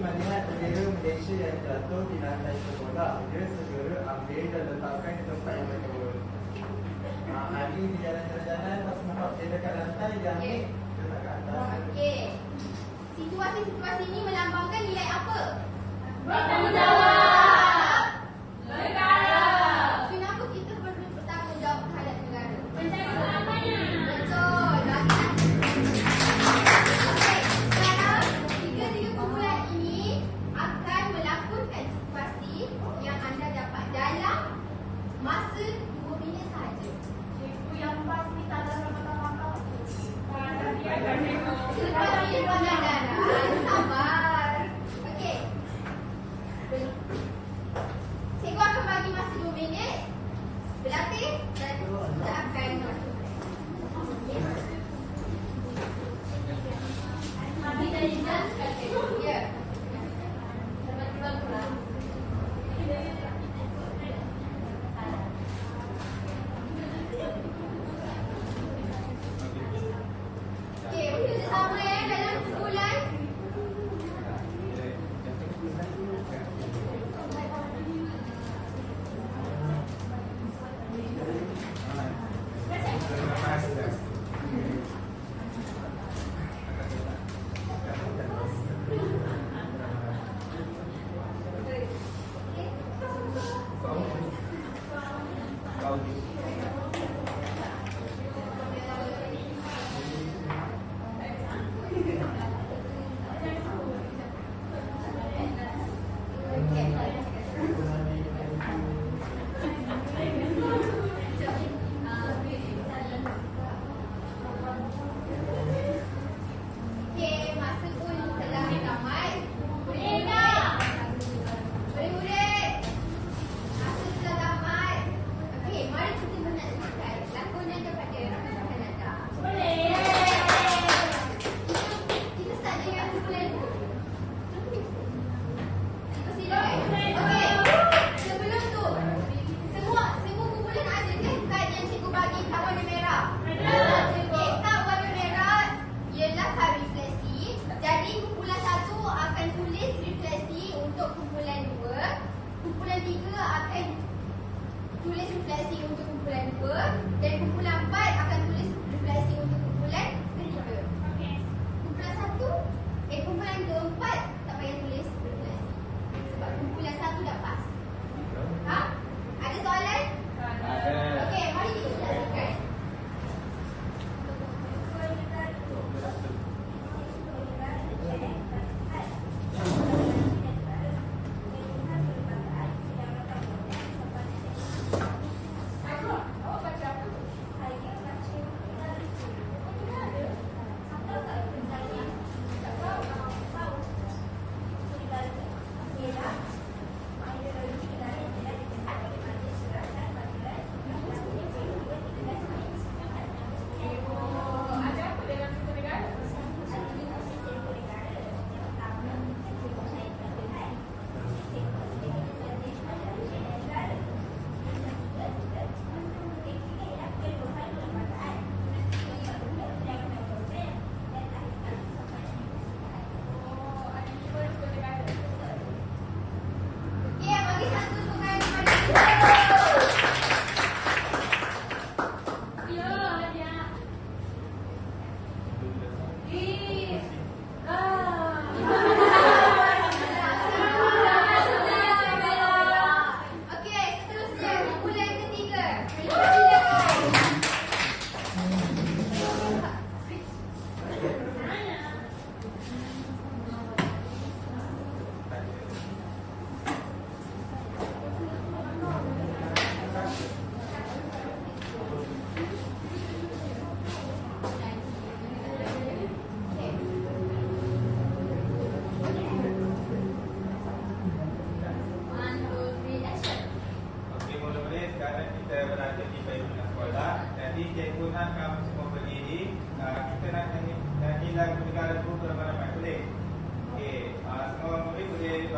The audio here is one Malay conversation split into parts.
melihat bendera Malaysia yang jatuh di lantai sekolah Dia segera ambil dan letakkan di tempat yang betul Ah, hari di jalan jalan pas nampak dia dekat lantai dia ambil okay. letak kat atas. Okey. Situasi-situasi ini melambangkan nilai apa? Bertanggungjawab.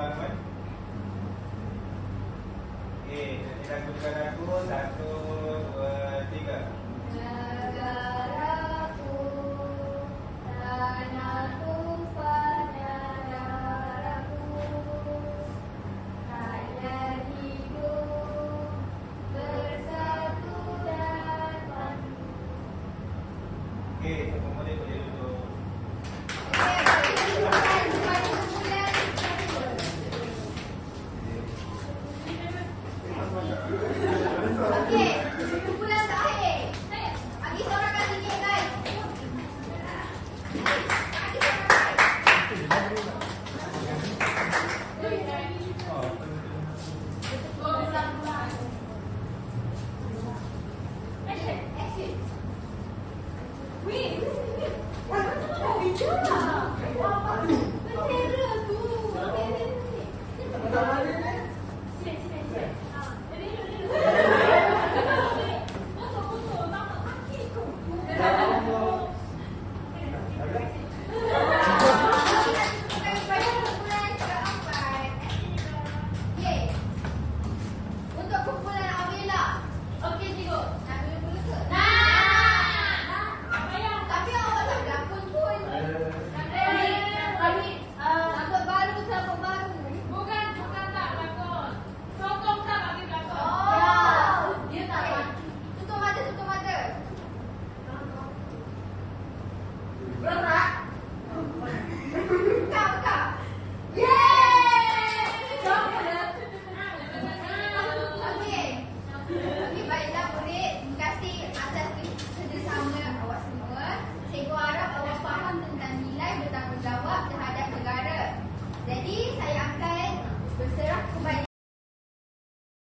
Boleh bangun. Okey. Nyanyi lagu negara dulu. Satu, dua, tiga.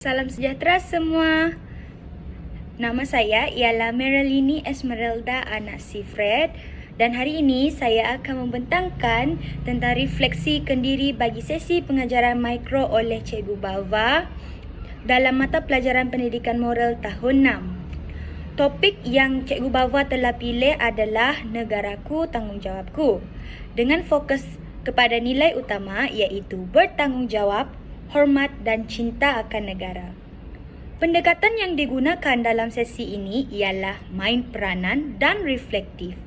Salam sejahtera semua. Nama saya ialah Marilini Esmeralda anak si Fred dan hari ini saya akan membentangkan tentang refleksi kendiri bagi sesi pengajaran mikro oleh Cikgu Bava dalam mata pelajaran pendidikan moral tahun 6. Topik yang Cikgu Bava telah pilih adalah negaraku tanggungjawabku dengan fokus kepada nilai utama iaitu bertanggungjawab, hormat dan cinta akan negara. Pendekatan yang digunakan dalam sesi ini ialah main peranan dan reflektif.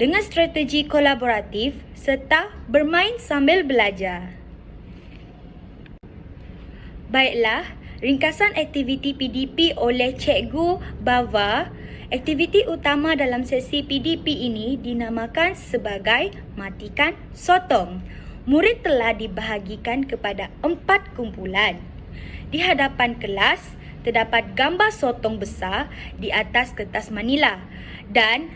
Dengan strategi kolaboratif serta bermain sambil belajar. Baiklah, ringkasan aktiviti PDP oleh Cikgu Bava. Aktiviti utama dalam sesi PDP ini dinamakan sebagai Matikan Sotong. Murid telah dibahagikan kepada empat kumpulan. Di hadapan kelas, terdapat gambar sotong besar di atas kertas manila dan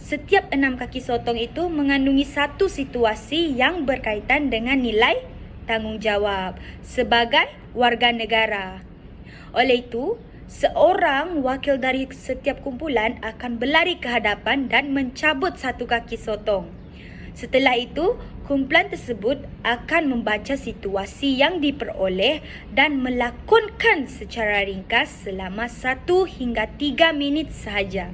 setiap enam kaki sotong itu mengandungi satu situasi yang berkaitan dengan nilai tanggungjawab sebagai warga negara. Oleh itu, seorang wakil dari setiap kumpulan akan berlari ke hadapan dan mencabut satu kaki sotong. Setelah itu, kumpulan tersebut akan membaca situasi yang diperoleh dan melakonkan secara ringkas selama 1 hingga 3 minit sahaja.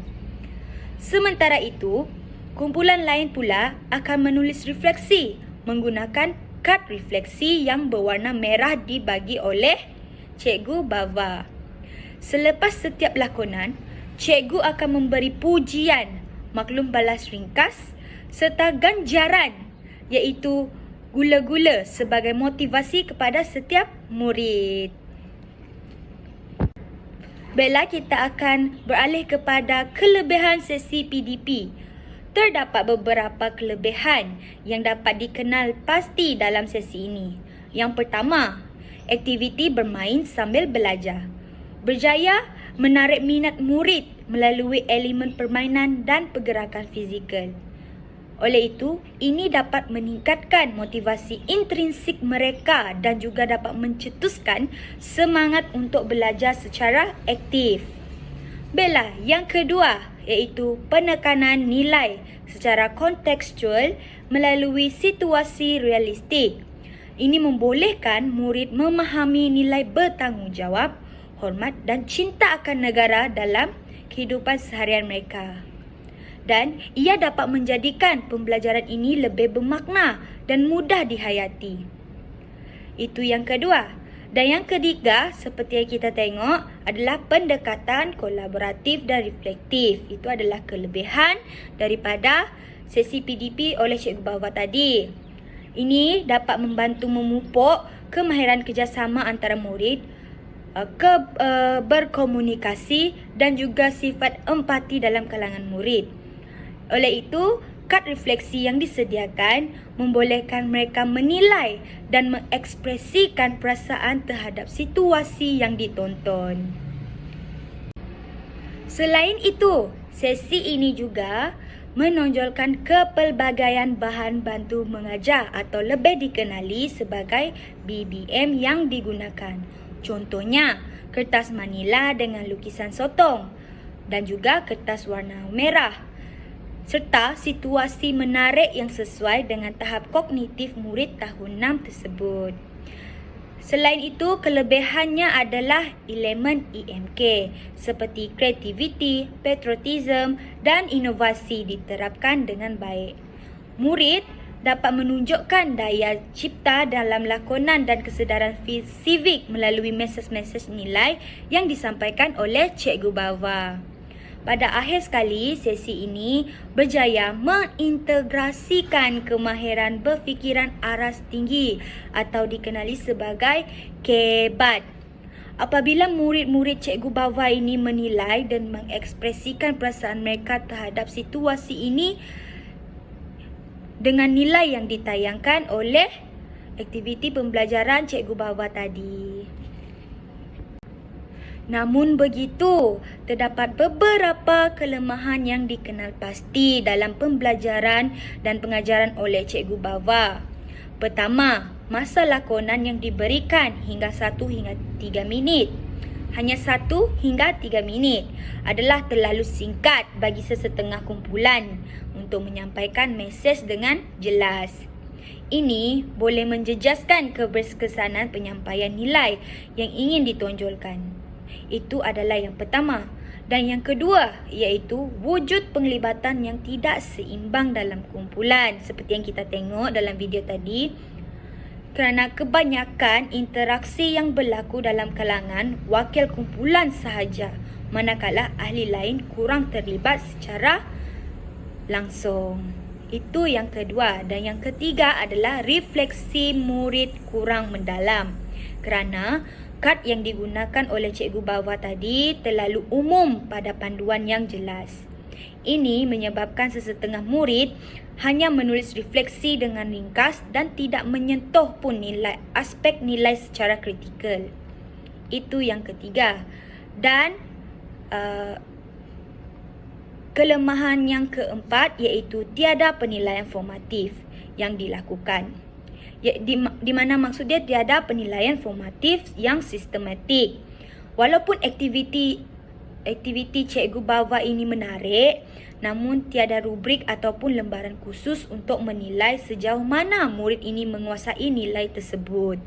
Sementara itu, kumpulan lain pula akan menulis refleksi menggunakan kad refleksi yang berwarna merah dibagi oleh Cikgu Bava. Selepas setiap lakonan, cikgu akan memberi pujian, maklum balas ringkas serta ganjaran iaitu gula-gula sebagai motivasi kepada setiap murid. Baiklah kita akan beralih kepada kelebihan sesi PDP. Terdapat beberapa kelebihan yang dapat dikenal pasti dalam sesi ini. Yang pertama, aktiviti bermain sambil belajar. Berjaya menarik minat murid melalui elemen permainan dan pergerakan fizikal. Oleh itu, ini dapat meningkatkan motivasi intrinsik mereka dan juga dapat mencetuskan semangat untuk belajar secara aktif. Bella, yang kedua iaitu penekanan nilai secara kontekstual melalui situasi realistik. Ini membolehkan murid memahami nilai bertanggungjawab, hormat dan cinta akan negara dalam kehidupan seharian mereka. Dan ia dapat menjadikan pembelajaran ini lebih bermakna dan mudah dihayati. Itu yang kedua. Dan yang ketiga, seperti yang kita tengok, adalah pendekatan kolaboratif dan reflektif. Itu adalah kelebihan daripada sesi PDP oleh Cikgu Bawa tadi. Ini dapat membantu memupuk kemahiran kerjasama antara murid, uh, ke uh, berkomunikasi dan juga sifat empati dalam kalangan murid. Oleh itu, kad refleksi yang disediakan membolehkan mereka menilai dan mengekspresikan perasaan terhadap situasi yang ditonton. Selain itu, sesi ini juga menonjolkan kepelbagaian bahan bantu mengajar atau lebih dikenali sebagai BBM yang digunakan. Contohnya, kertas manila dengan lukisan sotong dan juga kertas warna merah serta situasi menarik yang sesuai dengan tahap kognitif murid tahun 6 tersebut. Selain itu, kelebihannya adalah elemen EMK seperti kreativiti, patriotism dan inovasi diterapkan dengan baik. Murid dapat menunjukkan daya cipta dalam lakonan dan kesedaran sivik melalui mesej-mesej nilai yang disampaikan oleh Cikgu Bawa. Pada akhir sekali, sesi ini berjaya mengintegrasikan kemahiran berfikiran aras tinggi atau dikenali sebagai kebat. Apabila murid-murid cikgu bawa ini menilai dan mengekspresikan perasaan mereka terhadap situasi ini dengan nilai yang ditayangkan oleh aktiviti pembelajaran cikgu bawa tadi. Namun begitu, terdapat beberapa kelemahan yang dikenal pasti dalam pembelajaran dan pengajaran oleh Cikgu Bawa. Pertama, masa lakonan yang diberikan hingga 1 hingga 3 minit. Hanya 1 hingga 3 minit adalah terlalu singkat bagi sesetengah kumpulan untuk menyampaikan mesej dengan jelas. Ini boleh menjejaskan keberkesanan penyampaian nilai yang ingin ditonjolkan. Itu adalah yang pertama. Dan yang kedua iaitu wujud penglibatan yang tidak seimbang dalam kumpulan seperti yang kita tengok dalam video tadi. Kerana kebanyakan interaksi yang berlaku dalam kalangan wakil kumpulan sahaja manakala ahli lain kurang terlibat secara langsung. Itu yang kedua dan yang ketiga adalah refleksi murid kurang mendalam. Kerana kad yang digunakan oleh cikgu bawah tadi terlalu umum pada panduan yang jelas. Ini menyebabkan sesetengah murid hanya menulis refleksi dengan ringkas dan tidak menyentuh pun nilai aspek nilai secara kritikal. Itu yang ketiga. Dan uh, kelemahan yang keempat iaitu tiada penilaian formatif yang dilakukan di, di mana maksud dia tiada penilaian formatif yang sistematik. Walaupun aktiviti aktiviti cikgu bawa ini menarik, namun tiada rubrik ataupun lembaran khusus untuk menilai sejauh mana murid ini menguasai nilai tersebut.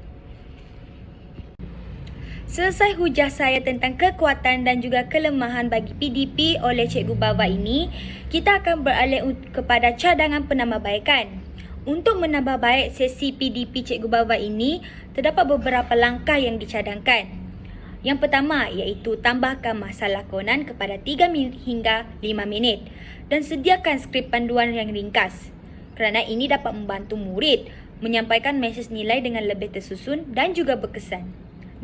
Selesai hujah saya tentang kekuatan dan juga kelemahan bagi PDP oleh Cikgu Bawa ini, kita akan beralih kepada cadangan penambahbaikan. Untuk menambah baik sesi PDP Cikgu Bawa ini, terdapat beberapa langkah yang dicadangkan. Yang pertama iaitu tambahkan masa lakonan kepada 3 hingga 5 minit dan sediakan skrip panduan yang ringkas. Kerana ini dapat membantu murid menyampaikan mesej nilai dengan lebih tersusun dan juga berkesan.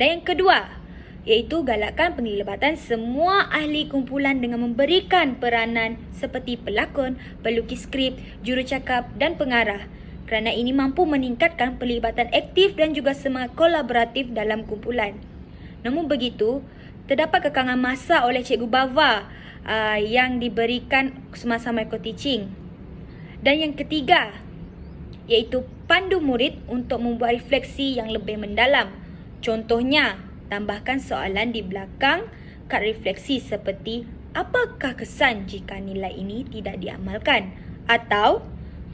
Dan yang kedua, iaitu galakkan penglibatan semua ahli kumpulan dengan memberikan peranan seperti pelakon, pelukis skrip, jurucakap dan pengarah kerana ini mampu meningkatkan pelibatan aktif dan juga semangat kolaboratif dalam kumpulan. Namun begitu, terdapat kekangan masa oleh Cikgu Bava uh, yang diberikan semasa micro teaching. Dan yang ketiga, iaitu pandu murid untuk membuat refleksi yang lebih mendalam. Contohnya, tambahkan soalan di belakang kad refleksi seperti apakah kesan jika nilai ini tidak diamalkan atau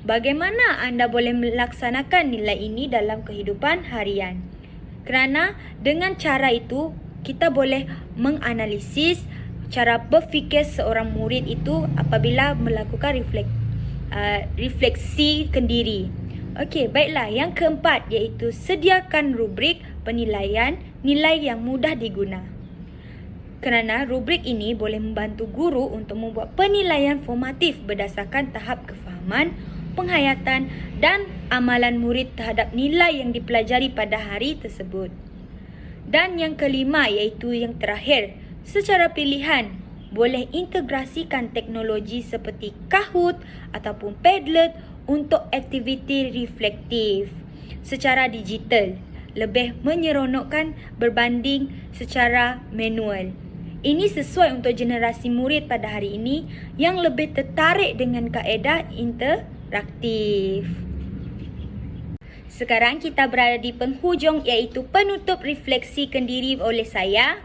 bagaimana anda boleh melaksanakan nilai ini dalam kehidupan harian. Kerana dengan cara itu kita boleh menganalisis cara berfikir seorang murid itu apabila melakukan reflek, uh, refleksi kendiri. Okey, baiklah. Yang keempat iaitu sediakan rubrik penilaian nilai yang mudah diguna. Kerana rubrik ini boleh membantu guru untuk membuat penilaian formatif berdasarkan tahap kefahaman, penghayatan dan amalan murid terhadap nilai yang dipelajari pada hari tersebut. Dan yang kelima iaitu yang terakhir, secara pilihan boleh integrasikan teknologi seperti Kahoot ataupun Padlet untuk aktiviti reflektif secara digital lebih menyeronokkan berbanding secara manual. Ini sesuai untuk generasi murid pada hari ini yang lebih tertarik dengan kaedah interaktif. Sekarang kita berada di penghujung iaitu penutup refleksi kendiri oleh saya.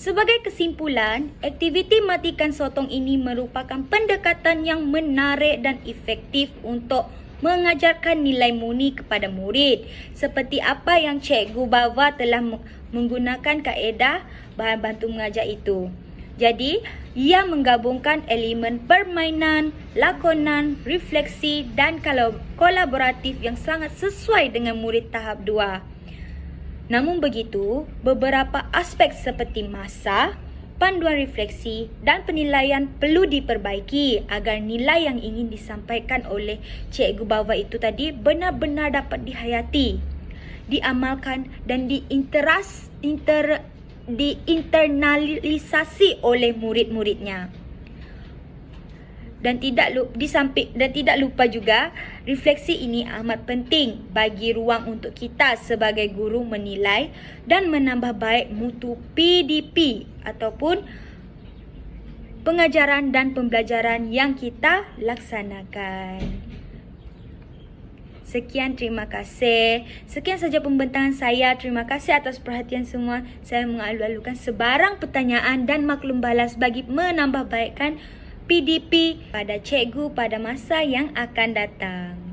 Sebagai kesimpulan, aktiviti matikan sotong ini merupakan pendekatan yang menarik dan efektif untuk mengajarkan nilai murni kepada murid seperti apa yang Cikgu Bava telah menggunakan kaedah bahan bantu mengajar itu. Jadi, ia menggabungkan elemen permainan, lakonan, refleksi dan kolaboratif yang sangat sesuai dengan murid tahap 2. Namun begitu, beberapa aspek seperti masa, panduan refleksi dan penilaian perlu diperbaiki agar nilai yang ingin disampaikan oleh Cikgu Bawa itu tadi benar-benar dapat dihayati, diamalkan dan diinteras, inter, diinternalisasi oleh murid-muridnya dan tidak lupa disamping dan tidak lupa juga refleksi ini amat penting bagi ruang untuk kita sebagai guru menilai dan menambah baik mutu PDP ataupun pengajaran dan pembelajaran yang kita laksanakan. Sekian terima kasih. Sekian saja pembentangan saya. Terima kasih atas perhatian semua. Saya mengalu-alukan sebarang pertanyaan dan maklum balas bagi menambah baikkan PDP pada cikgu pada masa yang akan datang.